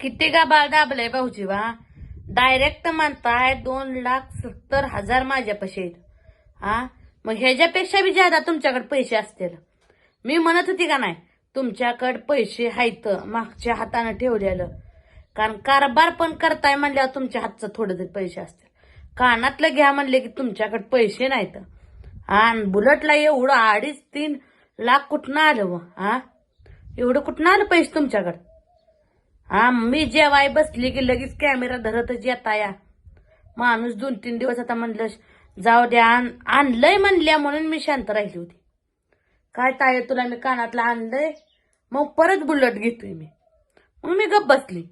किती गाबाळ दाबलंय भाऊजी वा डायरेक्ट म्हणताय दोन लाख सत्तर हजार माझ्यापाशी आहेत. हा मग ह्याच्यापेक्षा बी ज्यादा तुमच्याकडे पैसे असतील. मी म्हणत होती का नाही तुमच्याकडे पैसे आहेत मागच्या हातानं ठेवलेलं. कारण कारभार पण करताय म्हणल्यावर तुमच्या हातचं थोडं तरी पैसे असतील. कानातलं घ्या म्हणले की तुमच्याकडे पैसे नाहीत. आणि बुलटला एवढं अडीच तीन लाख कुठनं आलं व? हा एवढं कुठनं आलं पैसे तुमच्याकडे? हा मी जेवाय बसली की लगेच कॅमेरा धरतच येता या. माणूस दोन तीन दिवस आता म्हणलं जाऊ द्या आण- आणलंय म्हणल्या म्हणून मी शांत राहिली होती. काय ताय तुला मी कानातलं आणलंय? मग परत बुलट घेतोय मी. मग मी गप बसली.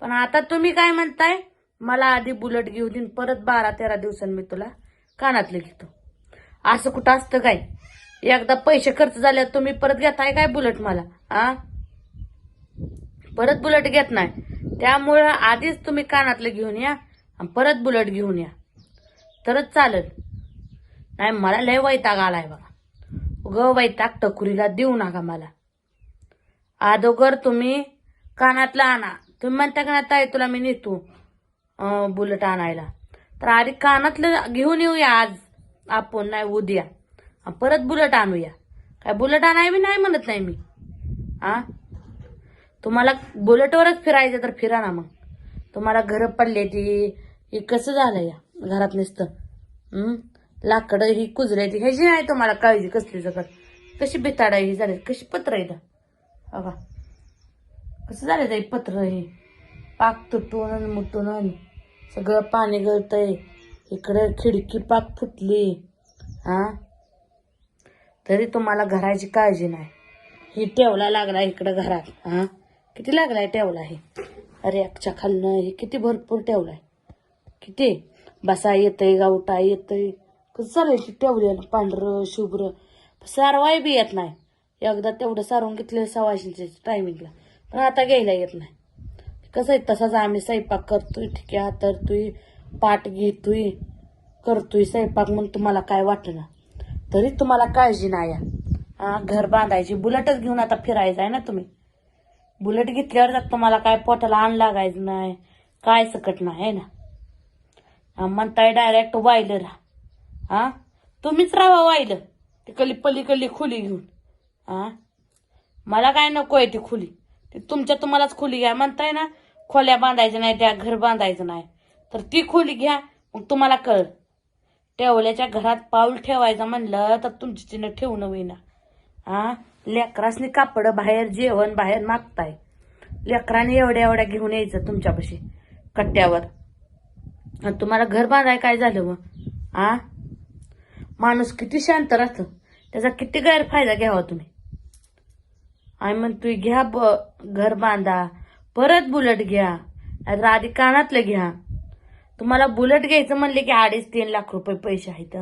पण आता तुम्ही काय म्हणताय? मला आधी बुलट घेऊ देईन परत बारा तेरा दिवसांनी मी तुला कानातलं घेतो. असं कुठं असतं काय? एकदा पैसे खर्च झाले तुम्ही परत घेताय काय बुलट मला? आ? परत बुलेट घेत नाही. त्यामुळं आधीच तुम्ही कानातलं घेऊन या आणि परत बुलेट घेऊन या. तरच चालेल. नाही मला लय वैताग आलाय बघा. ग वैताग टकुरीला देऊ नका मला. अगोदर तुम्ही कानातला आणा. तुम्ही म्हणता का नाही ताई तुला मी नेतो बुलट बुलेट आणायला. तर आधी कानातलं घेऊन येऊया आज. आपण नाही उद्या. परत बुलेट आणूया. काय बुलेट आणाय मी नाही म्हणत नाही मी. हा तुम्हाला बुलेटवरच फिरायचं तर फिरा ना मग. तुम्हाला घरं पडले ती हे कसं झालं या घरात नुसतं? लाकडं ही कुजले ती. ह्याची नाही तुम्हाला काळजी कसली जगत कशी बिताडा ही झाली कशी पत्र आहे बघा. कसं झालं ते पत्र हे? पाक तुटून आणि मुटून आणि सगळं पाणी गळतंय. इकडं खिडकी पाक फुटली. हा? तरी तुम्हाला घराची काळजी नाही. ही ठेवला लागला इकडं घरात. हा? किती लागलाय टेवला आहे अरे अक्षच्या खालनं हे किती भरपूर टेवलाय किती? बसा येतंय गावटा येतंय. कसं चालायची टेवलेलं पांढरं शुभ्र. सारवाय बी येत नाही. एकदा तेवढं सारवून घेतलं सवाशीच्या टायमिंगला पण आता घ्यायला येत नाही. कसं आहे तसाच आम्ही स्वयंपाक करतोय ठीक आहे हातरतोय पाठ घेतोय करतोय स्वयंपाक म्हणून तुम्हाला काय वाटलं तरी तुम्हाला काळजी नाही या. घर बांधायची बुलेटच घेऊन आता फिरायचं आहे ना तुम्ही? बुलेट घेतल्यावर तर तुम्हाला काय पोटाला आण लागायचं नाही काय सकट नाही आहे ना? म्हणताय डायरेक्ट वाहिलं राहा. हा? तुम्हीच राहा वाहिलं. ती कली पलीकडली खुली घेऊन. हा? मला काय नको आहे ती खुली. ती तुमच्या तुम्हालाच खुली घ्या. म्हणताय ना खोल्या बांधायचं नाही त्या घर बांधायचं नाही. तर ती खोली घ्या मग तुम्हाला कळ ठेवल्याच्या घरात पाऊल ठेवायचं म्हणलं तर तुमची चिन्ह ठेवणं होईना. हा? लेकरासनी कापड बाहेर जेवण बाहेर मागताय. लेकराने एवढ्या एवढ्या घेऊन यायचं तुमच्यापाशी कट्ट्यावर. आणि तुम्हाला घर बांधाय काय झालं मग? आ? माणूस किती शांत राहतं. त्याचा किती गैरफायदा घ्यावा तुम्ही. आणि मग तुम्ही घ्या ब घर बांधा. परत बुलेट घ्या. नाहीतर आधी कानातलं घ्या. तुम्हाला बुलेट घ्यायचं म्हणले की अडीच तीन लाख रुपये पैसे आहेत.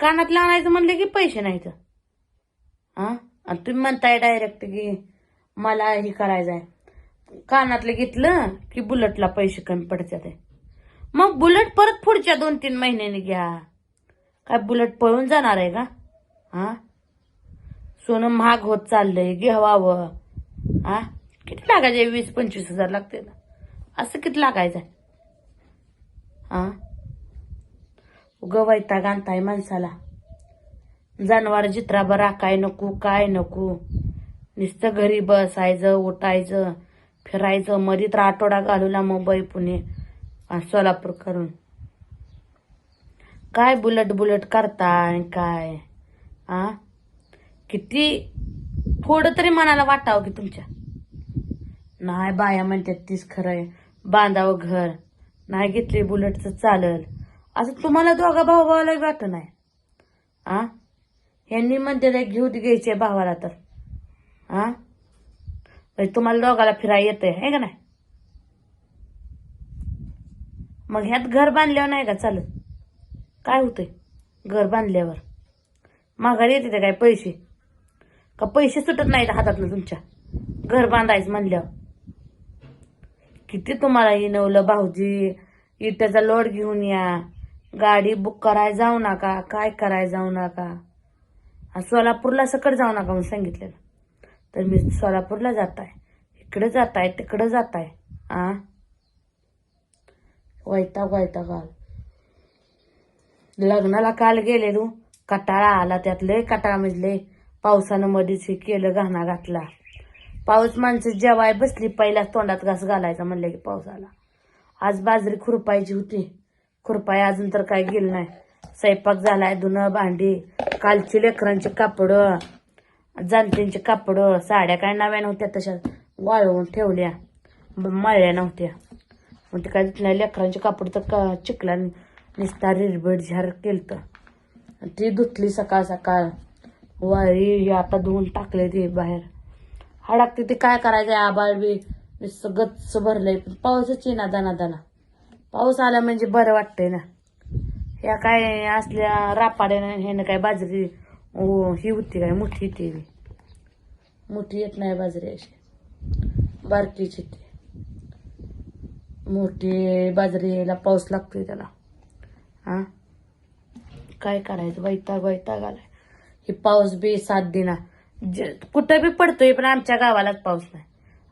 कानातलं आणायचं म्हणले की पैसे नाहीत. हा आणि तुम्ही म्हणताय डायरेक्ट की मला हे करायचं आहे कानातलं घेतलं की बुलेटला पैसे कमी पडतात आहे. मग बुलेट परत पुढच्या दोन तीन महिन्यांनी घ्या. काय बुलेट पळून जाणार आहे का? हा? सोनं महाग होत चाललंय घ्यावावं हा? किती लागायचे? वीस पंचवीस हजार लागते ना असं किती लागायचं आहे हा? उग वैताग आणताय माणसाला. जनावर जित्राबर राखाय नको काय नको. नुसतं घरी बसायचं उठायचं फिरायचं मध्ये तर आठवडा घालूला मुंबई पुणे सोलापूर करून. काय बुलट बुलट करताय काय आ? किती थोडं तरी मनाला वाटावं की तुमच्या. नाही बाया म्हणतात तीच खरंय. बांधावं घर नाही घेतली बुलेटचं चालल. असं तुम्हाला दोघा भाऊ भावाला वाटत नाही आ? यांनी म्हणते घेऊन घेऊ घ्यायचे भावाला तर. आ म्हणजे तुम्हाला दोघाला फिराय येतंय आहे का नाही? मग ह्यात घर बांधल्यावर नाही का चालत? काय होतंय? घर बांधल्यावर. माघारी येते ते काय पैसे? का पैसे सुटत नाहीत हातातलं तुमच्या? घर बांधायचं म्हणल्यावर. किती तुम्हाला इनवलं भाऊजी इट्याचा लोड घेऊन या. गाडी बुक करायला जाऊ नका काय करायला जाऊ नका. सोलापूरला सकट जाऊ नका म्हणून सांगितलेलं. तर मी सोलापूरला जात आहे इकडे जात आहे तिकडे जात आहे आ? वैताग वैता काल लग्नाला काल गेले तू कटाळा आला त्यात. लय कटाळा म्हणजे पावसानं मध्येच हे केलं घाणा घातला. पाऊस माणसं जेवाय बसली पहिल्याच तोंडात घास घालायचा म्हणलं की पावसाला. आज बाजरी खुरपायची होती. खुरपाय अजून तर काय गेलं नाही. स्वयंपाक झालाय धुणं भांडी कालची लेकरांची कापडं जाणतींची कापडं साड्या काय नव्या नव्हत्या तशा वाळवून ठेवल्या. मळल्या नव्हत्या. मग ते काय तिथल्या लेकरांची कापड तर का चिखला निस्ता रिरबड झार केलत. ती धुतली सकाळ सकाळ. वाळी आता धुवून टाकले ते बाहेर. हडाकते ते काय करायचं आबाळ बी नुसतं गच्च भरलंय. पण पाऊसच येईना दाना दाना पाऊस आला म्हणजे बरं वाटतंय ना. ह्या काय असल्या रापाड्यानं ह्यानं काय बाजरी ही होती काय मोठी ती मोठी येत नाही बाजरी अशी. बारकीची येते. मोठी बाजरी यायला पाऊस लागतोय त्याला. हा काय करायचं? वैताग वैताग आलाय. हे पाऊस बी सात दिना. कुठं बी पडतोय पण आमच्या गावालाच पाऊस नाही.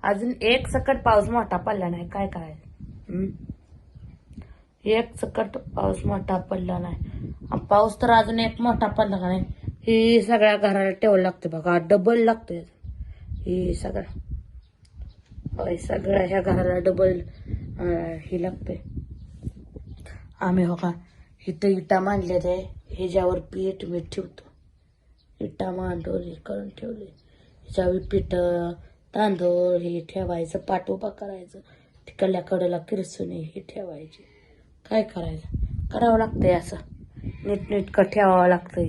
अजून एक सकट पाऊस मोठा पडला नाही. काय करायचं? एक सकट पाऊस मोठा पडला नाही. पाऊस तर अजून एक मोठा पडला का नाही? ही सगळ्या घराला ठेवायला लागते बघा. डबल लागतोय. ही सगळं. सगळ्या ह्या घराला डबल हे लागते. आम्ही हो का इथं इटा मांडले ते ह्याच्यावर पीठ मीठ ठेवतो. इटा मांडून हे करून ठेवले. ह्याच्यावर पीठ तांदूळ हे ठेवायचं पाठोबा करायचं. तिकडल्या कडेला किरसुनी हे ठेवायची. काय करायचं? करावं लागतंय असं. नीटनीटकं ठेवावं लागतंय.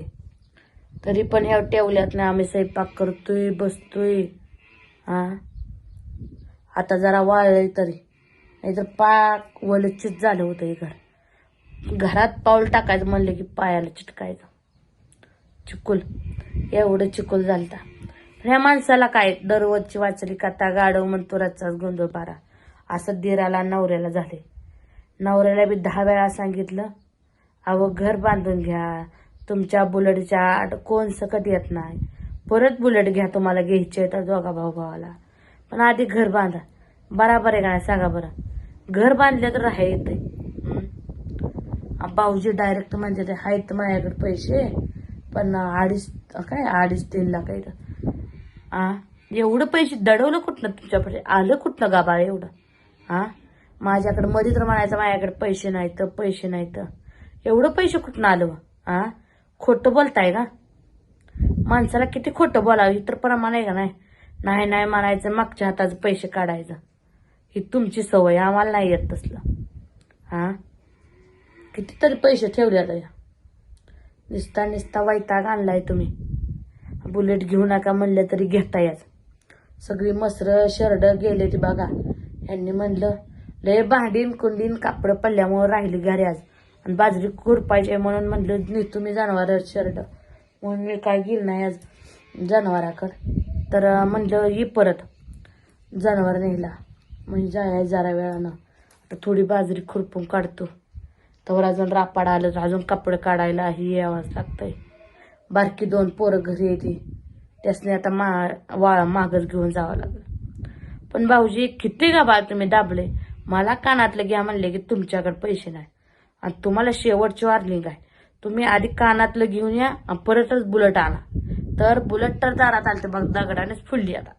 तरी पण ह्या ठेवल्यात ना आम्ही स्वयंपाक करतोय बसतोय. हा? आता जरा वाळलंय तरी. नाहीतर पाक वलचित झालं होतं हे घर घरात पाऊल टाकायचं म्हणलं की पायाला चिटकायचं. चिकुल. एवढं चिकुल झालता. ह्या माणसाला काय? दररोजची वाचली कथा गाडव म्हणतो गोंधळ पारा असं दिराला नवऱ्याला झाले. नवऱ्याला बी दहा वेळा सांगितलं अहो घर बांधून घ्या. तुमच्या बुलेटच्या आट कोण सकट येत नाही. परत बुलेट घ्या तुम्हाला घ्यायचे तर दोघा भाऊ भावाला. पण आधी घर बांधा. बराबर आहे का नाही सांगा बरं. घर बांधले तर राहा येते भाऊजी डायरेक्ट म्हणजे ते आहेत माझ्याकडे पैसे पण अडीच काय अडीच तीन लाख आहे आ? एवढं पैसे दडवलं कुठलं तुमच्याकडे आलं कुठलं गाबाळ एवढं? हा माझ्याकडे मध्ये तर म्हणायचं माझ्याकडे पैसे नाहीत पैसे नाहीत. एवढं पैसे कुठून आलं हा खोटं बोलताय का? माणसाला किती खोटं बोलावं ही तर प्रमाण आहे का नाही? नाही नाही म्हणायचं मागच्या हाताचं पैसे काढायचं. ही तुमची सवय आम्हाला नाही येत तसलं. हा कितीतरी पैसे ठेवले आता या. निस्ता निस्ता वैताग आणलाय तुम्ही. बुलेट घेऊ नका म्हणलं तरी घेता याच. सगळी मसर शर्ड गेले ती बघा. यांनी म्हणलं लय भांडीन कुंडीन कापड पडल्यामुळे राहिली घरी आज आणि बाजरी खुरपायचे म्हणून म्हणलं नाही तुम्ही जनावर शर्ट म्हणून मी काय गेलं नाही आज जनावराकडं. तर म्हणलं ये परत. जनावर नेला. म्हणजे जाय जरा वेळानं. आता थोडी बाजरी खुरपून काढतो. तर अजून रापाड आलं तर अजून कपडे काढायला ही यावंच लागतंय. बारकी दोन पोरं घरी येते. त्यासने आता मा वाळा मागच घेऊन जावं लागलं. पण भाऊजी किती का बा तुम्ही दाबले? मला कानातलं घ्या म्हणले की तुमच्याकडे पैसे नाही. आणि तुम्हाला शेवटची वार्निंग आहे. तुम्ही आधी कानातलं घेऊन या आणि परतच बुलेट आणा. तर बुलेट तर दारात आलं तर बघ दगडानेच फुलली आता.